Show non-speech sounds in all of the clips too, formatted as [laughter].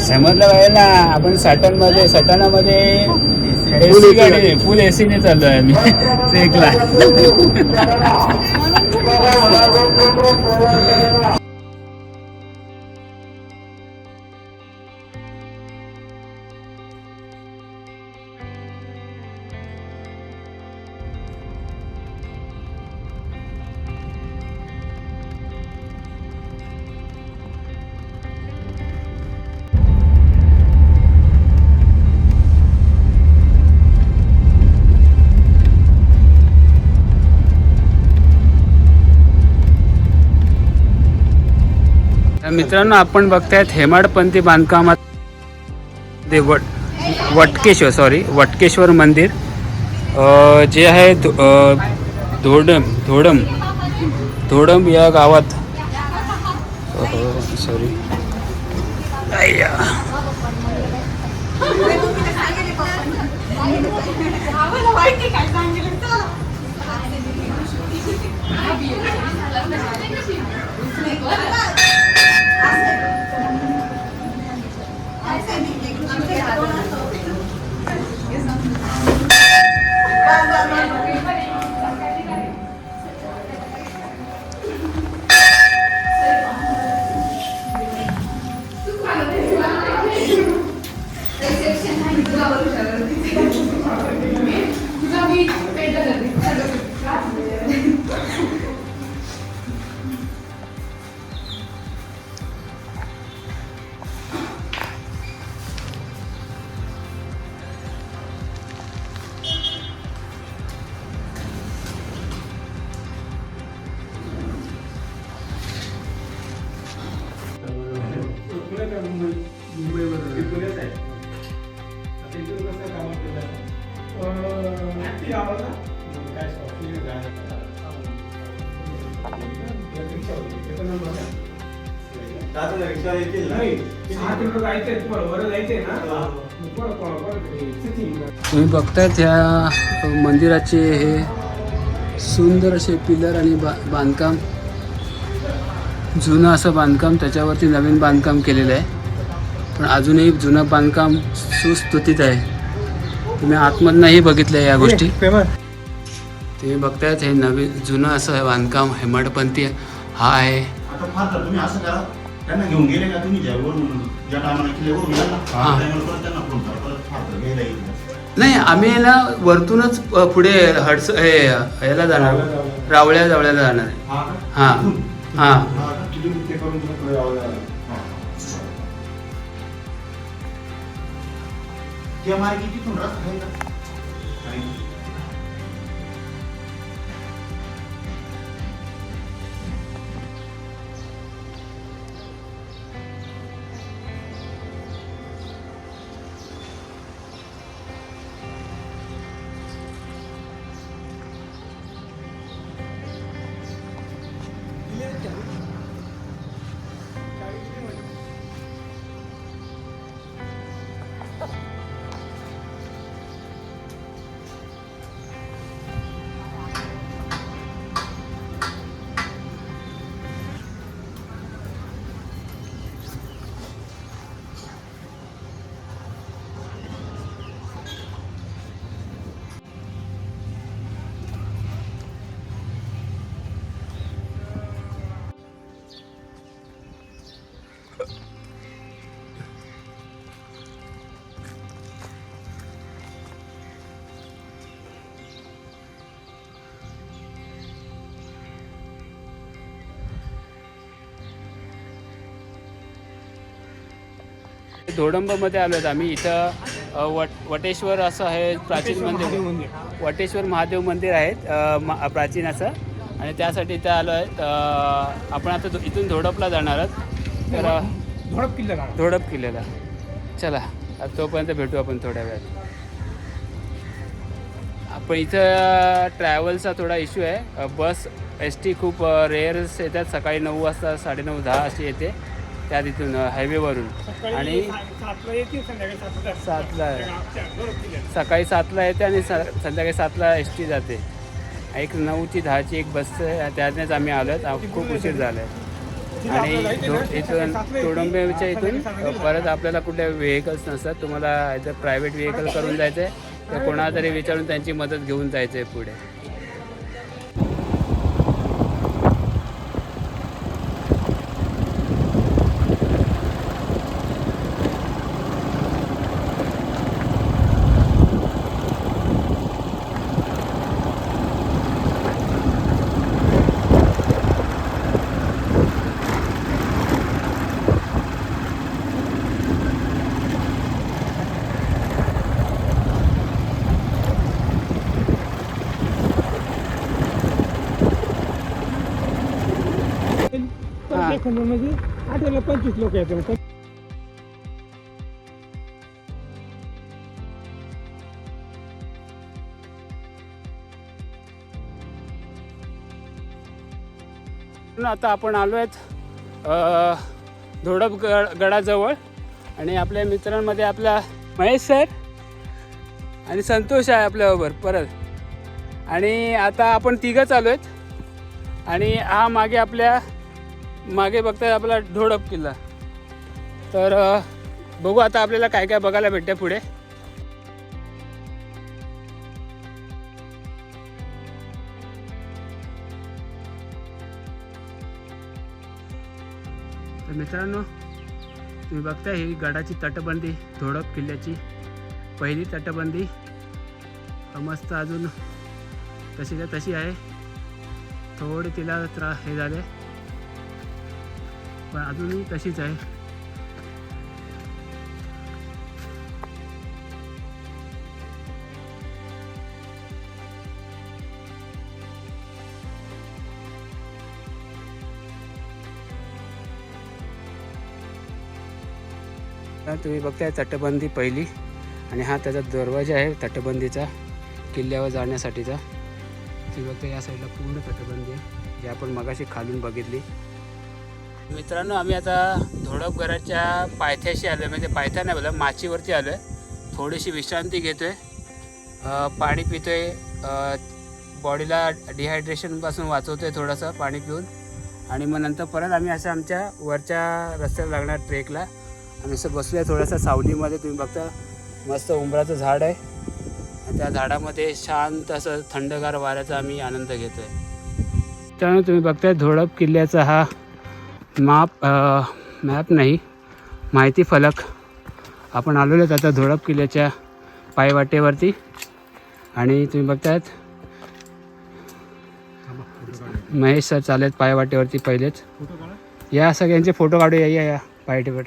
समजलं पाहिजे ना आपण सटनमध्ये सटाणामध्ये Full एसी गाडी फुल एसीने चाललोय आम्ही. [laughs] ट्रेकला तर [laughs] [laughs] मित्रांनो आपण बघतायत हेमाडपंथी बांधकामात ते वट वटकेश्वर सॉरी वटकेश्वर मंदिर. जे आहे धो- धोडम धोडम धोडम या गावात. Sorry तुम्ही बघतायत ह्या मंदिराचे हे सुंदर असे पिलर आणि बा बांधकाम जुनं असं बांधकाम त्याच्यावरती नवीन बांधकाम केलेलं आहे. पण अजूनही जुनं बांधकाम सुस्थितीत आहे. तुम्ही आतमधनंही बघितलं या गोष्टी. तुम्ही बघतायत हे नवीन जुनं असं हे बांधकाम हेमाडपंथी हा आहे. आता फार तर तुम्ही असं करा. त्यांना घेऊन गेले का तुम्ही? ज्यावरून ज्या टायमाला किल्ल्यावरून याल ना. हा. नाही आम्ही ना वरतूनच पुढे हडस हे याला जाणार. रावळ्या जावळ्याला जाणार. आहे हां हां. त्या मार्गी तिथून रस्ता आहे का? धोडंबमध्ये आलो आहेत आम्ही. इथं वट वटेश्वर असं आहे प्राचीन मंदिर. वटेश्वर महादेव मंदिर आहेत प्राचीन असं. आणि त्यासाठी इथं आलो आहेत. आपण आता इथून धोडपला जाणार आहोत. तर अ, झोडप किल्ला धोडप किल्ल्याला. चला आता तोपर्यंत भेटू आपण थोड्या वेळात. आपण इथं ट्रॅव्हलचा थोडा इश्यू आहे. बस एस टी खूप रेअर्स येतात. सकाळी नऊ वाजता साडेनऊ दहा अशी येते. त्या तिथून हायवेवरून. आणि सातला किल्ला सकाळी सातला येते आणि स संध्याकाळी सातला एस टी जाते. एक नऊची दहाची एक बस आहे. त्यातनेच आम्ही आलो आहेत खूप उशीर झाला आहे आणि तो- इथून तोडंबेच्या इथून परत आपल्याला कुठे व्हेकल्स नसतात. तुम्हाला प्रायव्हेट व्हेकल करून जायचं आहे तर कोणाला तरी विचारून त्यांची मदत घेऊन जायचं आहे पुढे. तर ते खंडून म्हणजे आठवड्याला पंचवीस लोक येतात. आता आपण आलो आहेत धोडप गड गडाजवळ. आणि आपल्या मित्रांमध्ये आपला महेश सर आणि संतोष आहे आपल्याबरोबर परत. आणि आता आपण तिघंच आलो आहेत आणि हा मागे आपल्या मागे बघताय आपला धोडप किल्ला. तर बघू आता आपल्याला काय काय बघायला भेटतं पुढे. तर मित्रांनो तुम्ही बघताय ही गडाची तटबंदी धोडप किल्ल्याची पहिली तटबंदी. मस्त अजून तशीच्या तशी आहे. थोडी तिला त्रा हे झाले. पण अजूनही तशीच आहे. तर तुम्ही बघताय तटबंदी पहिली आणि हा त्याचा दरवाजा आहे तटबंदीचा किल्ल्यावर जाण्यासाठीचा. तुम्ही बघता या साईडला पूर्ण तटबंदी आहे जी आपण मगाशी खालून बघितली. मित्रांनो आम्ही आता धोडपगडाच्या पायथ्याशी आलो आहे म्हणजे पायथ्या नाही बोला माचीवरती आलो आहे थोडीशी विश्रांती घेतो आहे पाणी पितो आहे बॉडीला डिहायड्रेशनपासून वाचवतो आहे थोडंसं पाणी पिऊन. आणि मग नंतर परत आम्ही असं आमच्या वरच्या रस्त्याला लागणार ट्रेकला. आम्ही असं बसलो आहे थोडंसं सावलीमध्ये. तुम्ही बघता मस्त उंबराचं झाड आहे. आणि त्या झाडामध्ये शांत असं थंडगार वाऱ्याचा आम्ही आनंद घेतो आहे त्यामुळे तुम्ही बघताय धोडप किल्ल्याचा हा माप मॅप नाही माहिती फलक. आपण आलेलो आहेत आता धोडप किल्ल्याच्या पायवाटेवरती. आणि तुम्ही बघतायत महेश सर चालेत पायवाटेवरती पहिलेच. या सगळ्यांचे फोटो काढूया या या पायटेवर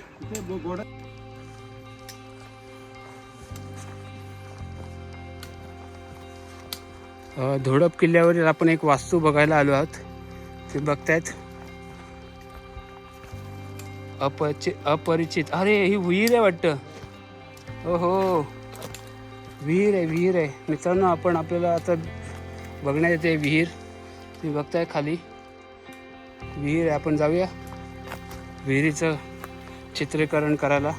धोडप किल्ल्यावरील आपण एक वास्तू बघायला आलो आहोत. ते बघतायत अपरिचित अपरिचित. अरे ही विहीर आहे वाटतं. हो हो विहीर आहे विहीर आहे. मित्रांनो आपण आपल्याला आता बघण्यात येते विहीर. तुम्ही बघताय खाली. विहीर आहे आपण जाऊया. विहिरीचं चित्रीकरण करायला.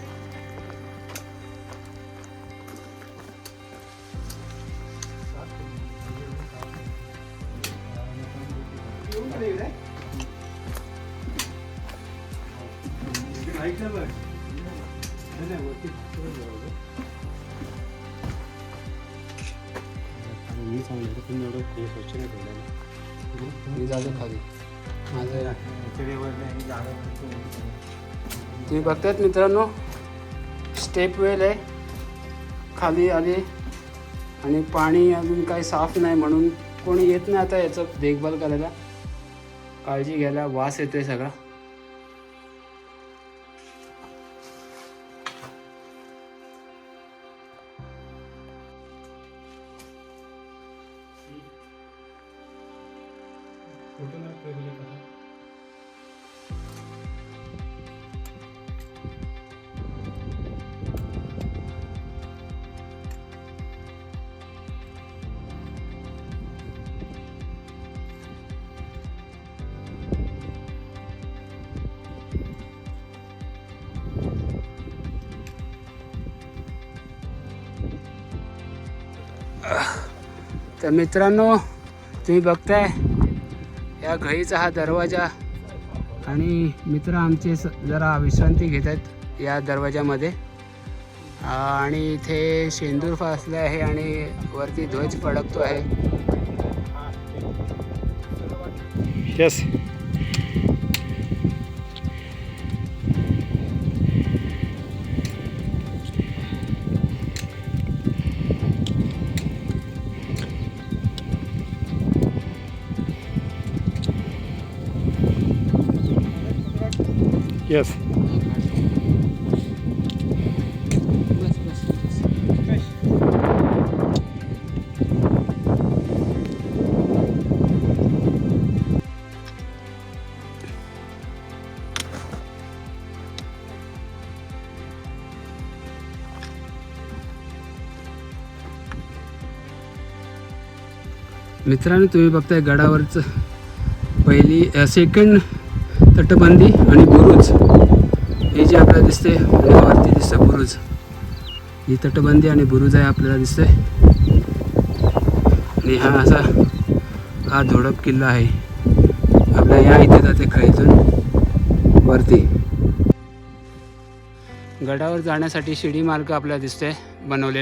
मी जातो खाली माझं तुम्ही बघतात मित्रांनो स्टेप वेल आहे. खाली आली आणि पाणी अजून काही साफ नाही म्हणून कोणी येत नाही आता याचं देखभाल करायला. काळजी घ्यायला वास येतोय सगळा. तर मित्रांनो तुम्ही बघताय या घळीचा हा दरवाजा आणि मित्र आमचे स जरा विश्रांती घेत आहेत या दरवाजामध्ये. आणि इथे शेंदूर फासले आहे आणि वरती ध्वज फडकतो आहे. यस मित्रांनो तुम्ही बघताय गडावरचं पहिली सेकंड तटबंदी आणि बुरुज. हे जे आपल्याला दिसते गडावरती दिसतं बुरुज. ही तटबंदी आणि बुरुज आहे आपल्याला दिसतंय. आणि हा असा हा धोडप किल्ला आहे. आपल्या या इथे जाते खैतून वरती. गडावर जाण्यासाठी शिडी मार्ग आपल्याला दिसतोय बनवले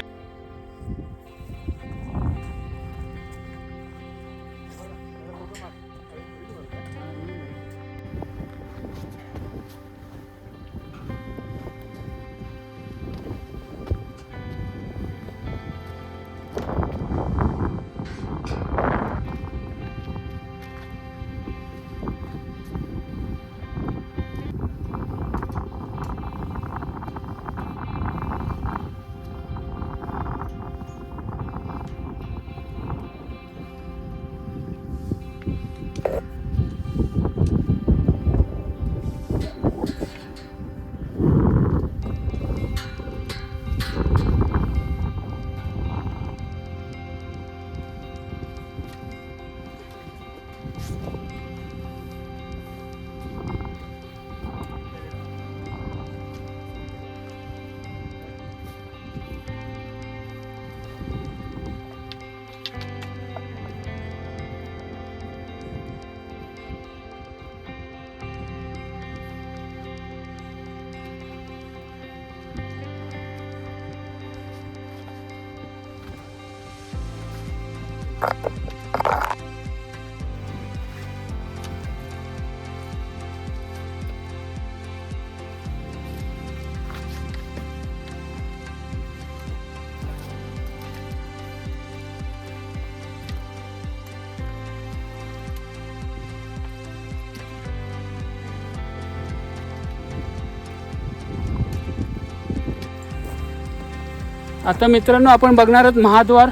आता मित्रांनो आपण बघणार आहोत महाद्वार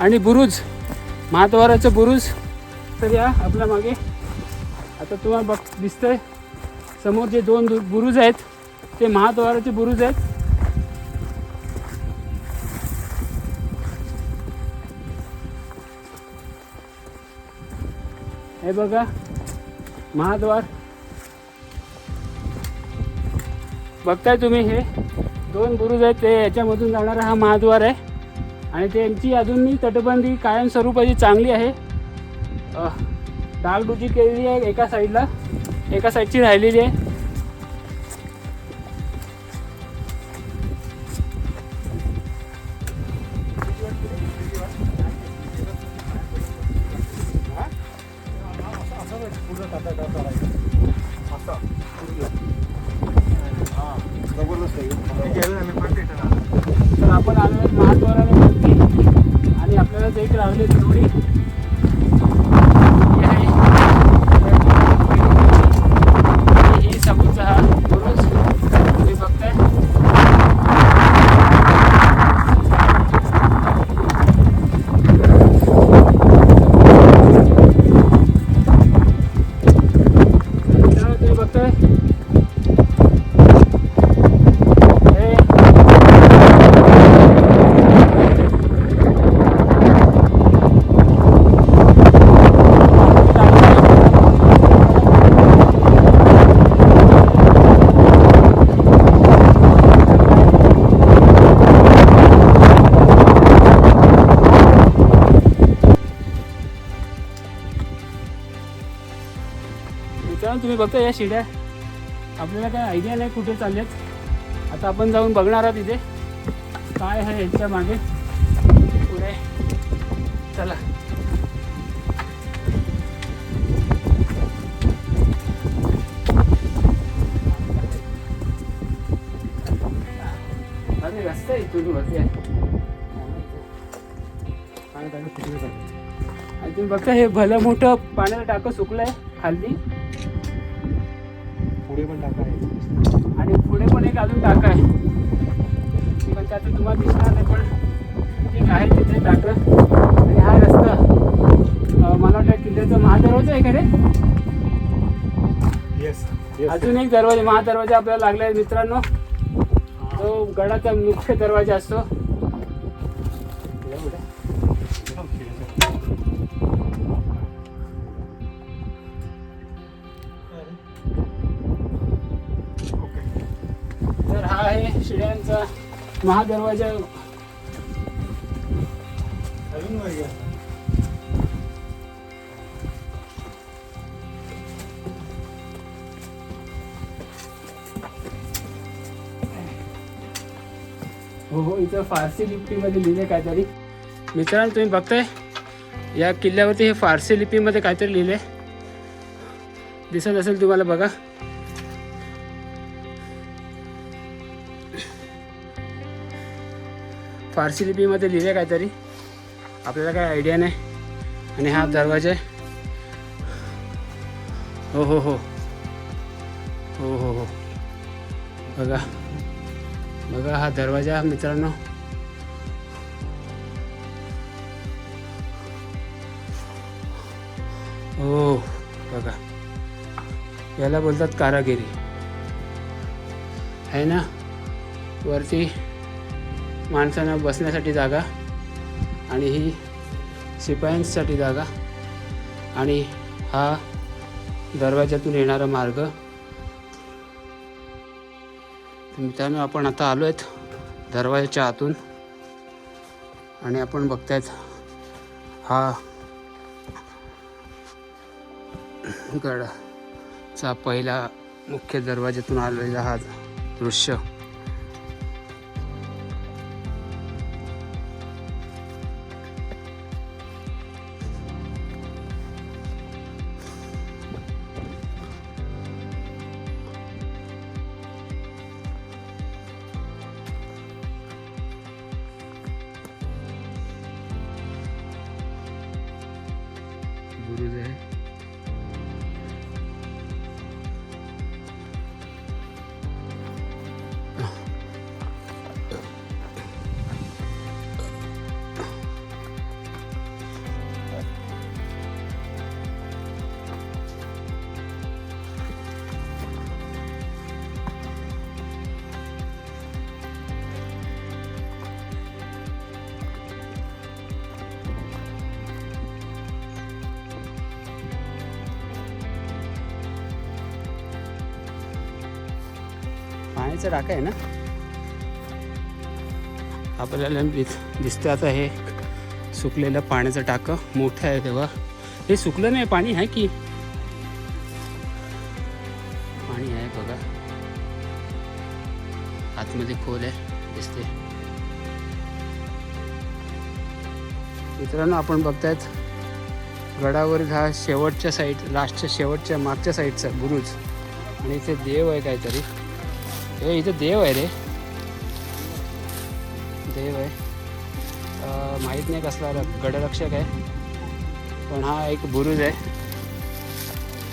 आणि बुरुज. महाद्वाराचं बुरुज. तर या आपल्या मागे. आता तुम्हाला बघ दिसतंय. समोर जे दोन बुरुज आहेत ते महाद्वाराचे बुरुज आहेत. हे बघा महाद्वार बघताय तुम्ही हे? दोन बुरुज आहेत ते याच्यामधून जाणारा हा महाद्वार आहे. आणि त्यांची अजूनही तटबंदी कायमस्वरूपाची चांगली आहे. डागडुजी केलेली आहे एका साईडला एका साईडची राहिलेली आहे. बघतो या शिड्या. आपल्याला काय आयडिया नाही कुठे चालल्यात. आता आपण जाऊन बघणार आहोत इथे. काय आहे यांच्या मागे. पुढे. चला. अरे रस्ता आहे इथून वरती आहे. आणि तुम्ही बघता हे भलं मोठं पाण्याचं टाकं सुकलंय खाली पुढे पण टाका. आहे आणि पुढे पण एक अजून टाका आहे. पण त्याचं तुम्हाला दिसणार नाही पण एक आहे तिथे टाकं आणि हा रस्ता मला वाटतं किल्ल्याचा महादरवाजा आहे का रे? येस अजून एक दरवाजा महादरवाजा आपल्याला लागला आहे मित्रांनो. तो गडाचा मुख्य दरवाजा असतो. महादरवाजा. अजून वर घ्या. हो हो इथं फारसी लिपीमध्ये लिहिले काहीतरी. मित्रांनो तुम्ही बघताय या किल्ल्यावरती हे फारसी लिपीमध्ये काहीतरी लिहिले दिसत असेल तुम्हाला बघा. फारसी लिपीमध्ये लिहिले काहीतरी. आपल्याला काय आयडिया नाही. आणि हा दरवाजा आहे. हो हो हो. हो हो हो. बघा. बघा हा दरवाजा मित्रांनो. हो बघा. याला बोलतात कारागिरी. आहे ना? वरती माणसांना बसण्यासाठी जागा आणि ही शिपायांसाठी जागा. आणि हा दरवाजातून येणारा मार्ग. मित्रांनो आपण आता आलो आहेत दरवाजाच्या आतून. आणि आपण बघतायत हा गडाचा पहिला मुख्य दरवाज्यातून आलेला हा दृश्य. बुरुज आहे पाण्याचा टाका आहे ना? आपल्याला दिस दिसतं आता हे सुकलेलं पाण्याचं टाकं मोठं आहे तेव्हा. हे सुकलं नाही पाणी आहे की? पाणी आहे बघा. आतमध्ये खोल आहे दिसते मित्रांनो आपण बघतायत गडावरील हा शेवटच्या साईड लास्टच्या शेवटच्या मागच्या साईडचा बुरुज. आणि इथे देव आहे काहीतरी. हे इथं देव आहे रे. देव आहे. माहीत नाही कसला गडरक्षक आहे. पण हा एक बुरुज आहे.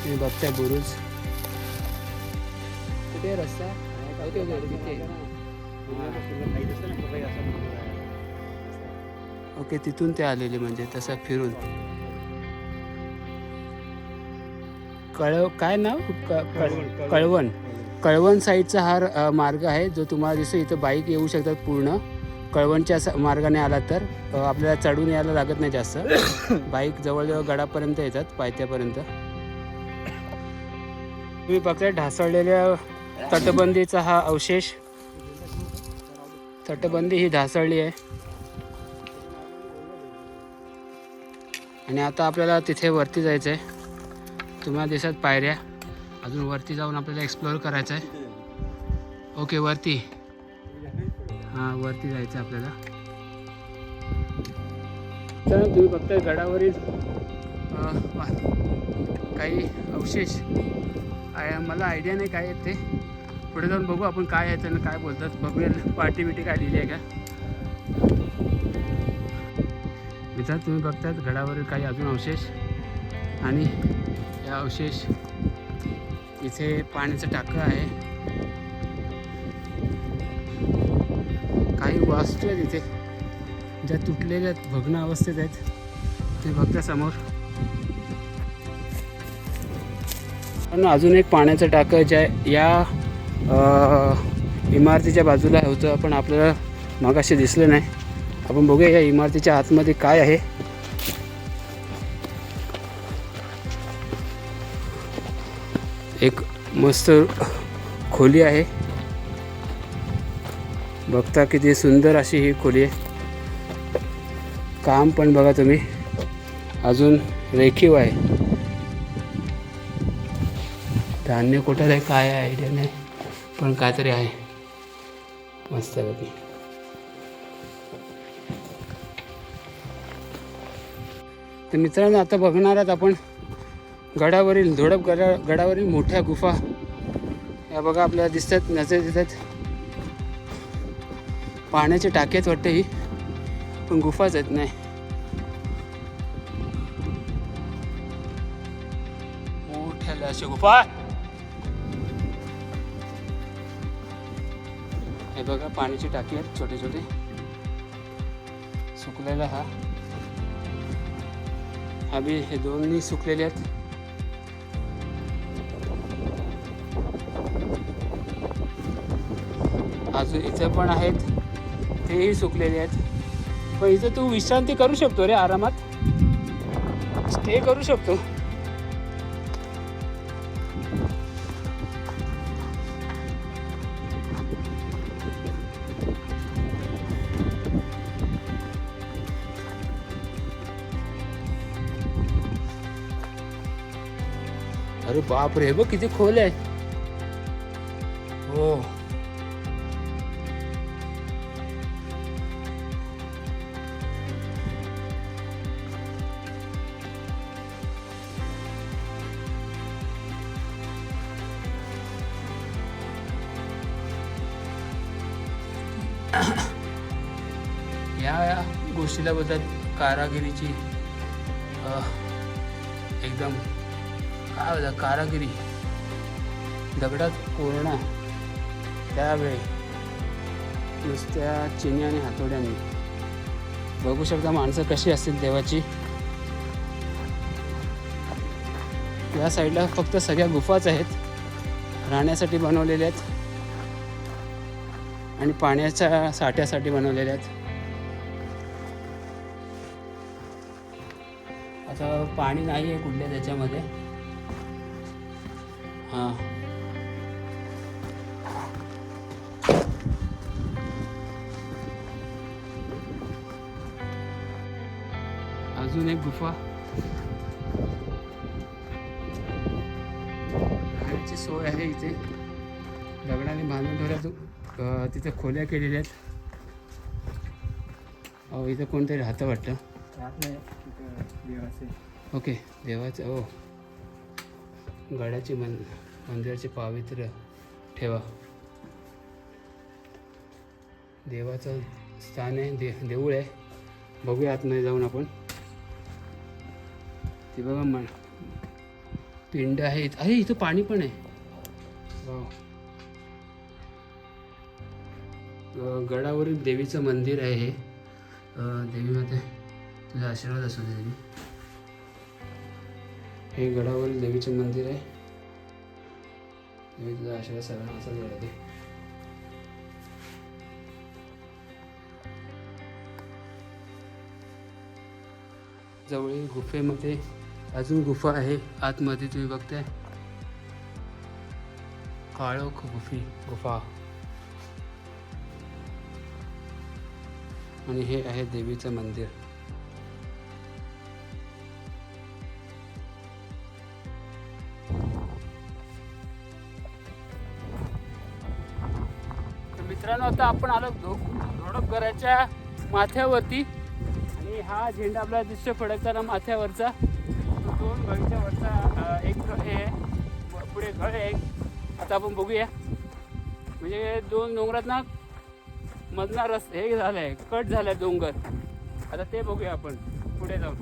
तुम्ही बघताय बुरुज. कुठे रस्ता? ओके, ओके, ओके, तिथे. ओके तिथून ते आलेले म्हणजे तसं फिरून. कळव काय नाव? कळवण. कळवण साईडचा हा मार्ग आहे जो तुम्हाला दिसतो इथं बाईक येऊ शकतात पूर्ण. कळवणच्या मार्गाने आलात तर आपल्याला चढून यायला लागत नाही जास्त. [coughs] बाईक जवळजवळ गडापर्यंत येतात पायथ्यापर्यंत. तुम्ही बघताय ढासळलेल्या तटबंदीचा हा अवशेष. तटबंदी ही ढासळली आहे. आणि आता आपल्याला तिथे वरती जायचं आहे तुम्हाला दिसत पायऱ्या. अजून वरती जाऊन आपल्याला एक्सप्लोअर करायचं आहे. ओके वरती. हां वरती जायचं आहे आपल्याला. तर तुम्ही बघताय गडावरील काही अवशेष. आय मला आयडिया नाही काय आहेत ते. पुढे जाऊन बघू आपण काय आहे त्यांना काय बोलतात. बघूया पार्टी बिटी काय लिहिली आहे का? मित्रांनो तुम्ही बघतायत गडावरील काही अजून अवशेष. आणि या अवशेष इथे पाण्याचं टाकं आहे. काही वास्तू आहेत इथे. ज्या तुटलेल्या आहेत, भग्न अवस्थेत आहेत ते बघता समोर. पण अजून एक पाण्याचं टाकं ज्या या इमारतीच्या बाजूला होतं पण आपल्याला मागाशी दिसलं नाही. आपण बघूया या इमारतीच्या आतमध्ये काय आहे. एक मस्त खोली आहे. बघता किती सुंदर अशी ही खोली आहे. काम पण बघा तुम्ही. अजून रेखीव आहे. धान्य कुठं आहे? काय आहे? आयडिया नाही. पण काहीतरी आहे. मस्तपैकी तर मित्रांनो आता बघणार आहात आपण गडावरील धोडप गडा गडावरील मोठ्या गुफा. या बघा आपल्याला दिसतात नजर दिसतात. पाण्याचे टाकेच वाटते ही पण गुफाच आहेत नाही. मोठ्या अशी गुफा. हे बघा पाण्याची टाकी आहेत छोटे छोटे. सुकलेला हा. हा बी हे दोन्ही सुकलेले आहेत. अजून इथं पण आहेत. तेही सुकलेले आहेत. हो, पण इथं तू विश्रांती करू शकतो रे आरामात. स्टे करू शकतो. अरे बाप रे बघ किती खोल आहे. हो. गोष्टीला कारागिरीची एकदम काय होतं कारागिरी दगडात कोरणा त्यावेळी नुसत्या चिनी आणि हातोड्यांनी. बघू शकता माणसं कशी असतील देवाची. या साईडला फक्त सगळ्या गुफाच आहेत राहण्यासाठी बनवलेल्या आहेत आणि पाण्याच्या साठ्यासाठी बनवलेल्या आहेत. आता पाणी नाही आहे कुठल्या त्याच्यामध्ये? हां. अजून एक गुफा. राहण्याची सोय आहे इथे. दगडाने बांधून ठेवल्या तू तिथे खोल्या केलेल्या आहेत. अहो इथे कोणतरी राहतं वाटतं. ओके देवाचं हो गडाची मन मंदिराचे पावित्र्य ठेवा. देवाचं स्थान आहे दे देऊळ आहे. बघूया आतमध्ये जाऊन आपण. ते बघा मन पिंड आहे इथं. अरे इथं पाणी पण आहे. गडावरील देवीचं मंदिर आहे हे. देवी माता तुझा आशीर्वाद असू दे देवी. हे गडावरील देवीचे मंदिर आहे. देवी तुझा आशीर्वाद सगळ्यांना असा द्यायला दे जवळील गुफेमध्ये अजून गुफा आहे. आतमध्ये तुम्ही बघताय. काळोख गुफी गुफा. आणि हे आहे देवीचं मंदिर. आता आपण आलो धो धोडपगराच्या माथ्यावरती. आणि हा झेंडा आपल्याला दिसतोय फडकताना माथ्यावरचा. दोन घळीच्या वरचा एक घ- हे आहे. पुढे घळ आहे. आता आपण बघूया. म्हणजे दोन डोंगरात ना मधला रस हे झालं आहे कट झालं आहे डोंगर. आता ते बघूया आपण. पुढे जाऊन.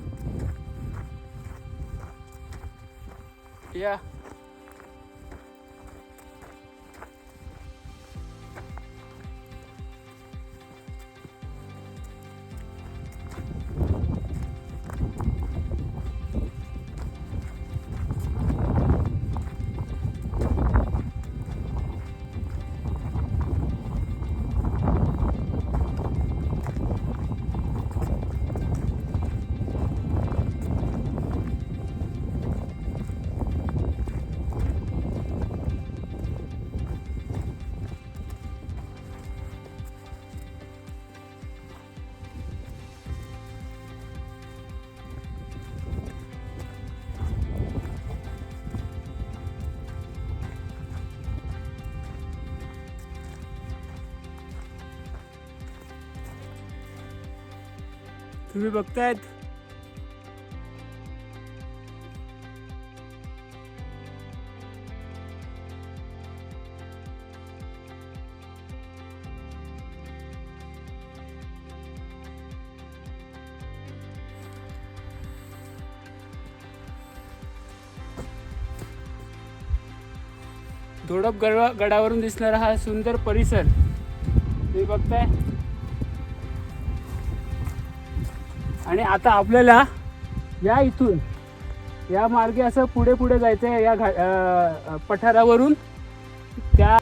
या. तुम्ही बघतायत? धोडप गडवा गडावरून दिसणारा हा सुंदर परिसर. तुम्ही बघताय? आणि आता आपल्याला या इथून या मार्गे असं पुढे पुढे जायचं आहे या घा पठारावरून. त्या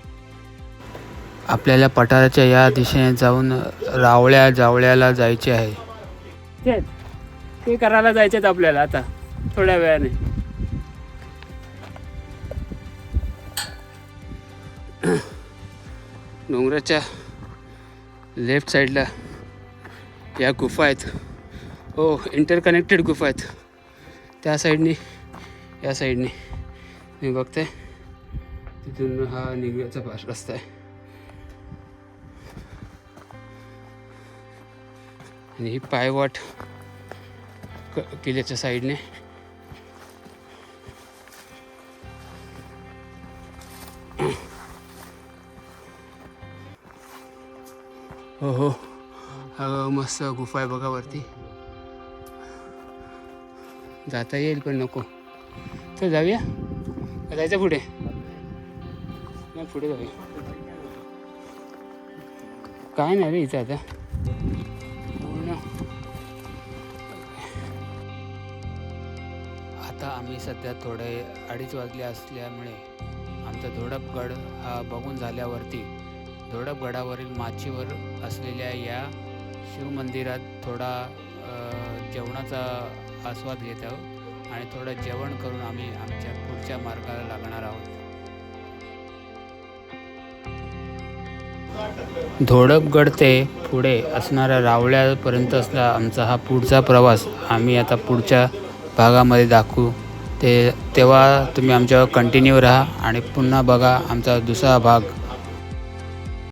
आपल्याला पठाराच्या या दिशेने जाऊन रावळ्या जावळ्याला जायचे आहे. ते करायला जायचे आहेत आपल्याला आता थोड्या वेळाने. [clears throat] डोंगराच्या लेफ्ट साईडला या गुफा आहेत. हो इंटरकनेक्टेड गुफा आहेत. त्या साईडनी या साईडनी मी बघते तिथून हा निघण्याचा पास रस्ता आहे. आणि ही पायवाट क किल्ल्याच्या साईडने हो हो. हा मस्त गुफा आहे बघा वरती. जाता येईल पण नको. तर जाऊया. का जायचं पुढे. नाही पुढे जाऊया. काय नाही रे इथं आता. पूर्ण. आता आम्ही सध्या थोडे अडीच वाजले असल्यामुळे आमचा धोडपगड हा बघून झाल्यावरती धोडपगडावरील माचीवर असलेल्या या शिवमंदिरात थोडा जेवणाचा आस्वाद घेत आहोत आणि थोडं जेवण करून आम्ही आमच्या पुढच्या मार्गाला लागणार आहोत. धोडपगड ते पुढे असणाऱ्या रावळ्यापर्यंत असला आमचा हा पुढचा प्रवास आम्ही आता पुढच्या भागामध्ये दाखवू. ते तेव्हा तुम्ही आमच्यावर कंटिन्यू राहा आणि पुन्हा बघा आमचा दुसरा भाग.